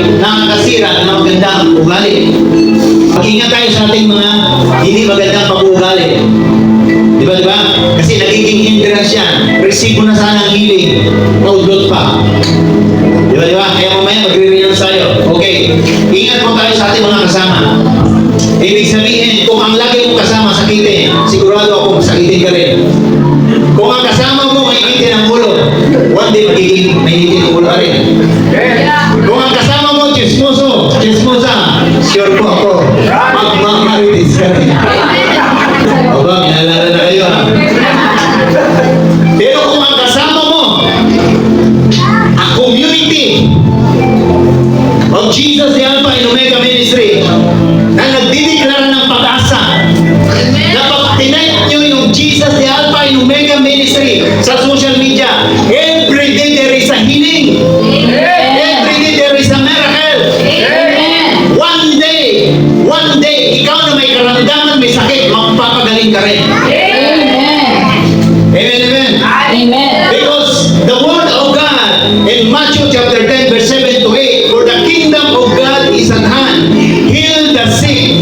ay nakakasira ng magandang ugali. Mag-ingat tayo sa ating mga hindi magandang pag-uugali. Di ba, di ba? Kasi nagiging hindrance yan. Receive na sana ang healing. Oh, Naudlot pa. Di ba, di ba? Kaya mamaya magre-renounce tayo. Okay. Ingat po tayo sa ating mga kasama. Ibig sabihin, kung ang lagi mong kasama sakitin, sigurado Jesus the Alpha and Omega Ministry na nagdideklara ng pag-asa na pag tinype nyo yung Jesus the Alpha and Omega Ministry sa social media, every day there is a healing. Every day there is a miracle. One day, one day, ikaw na may karamdaman, may sakit, magpapagaling ka rin. Amen, amen. Because the word is at hand. Heal the sick,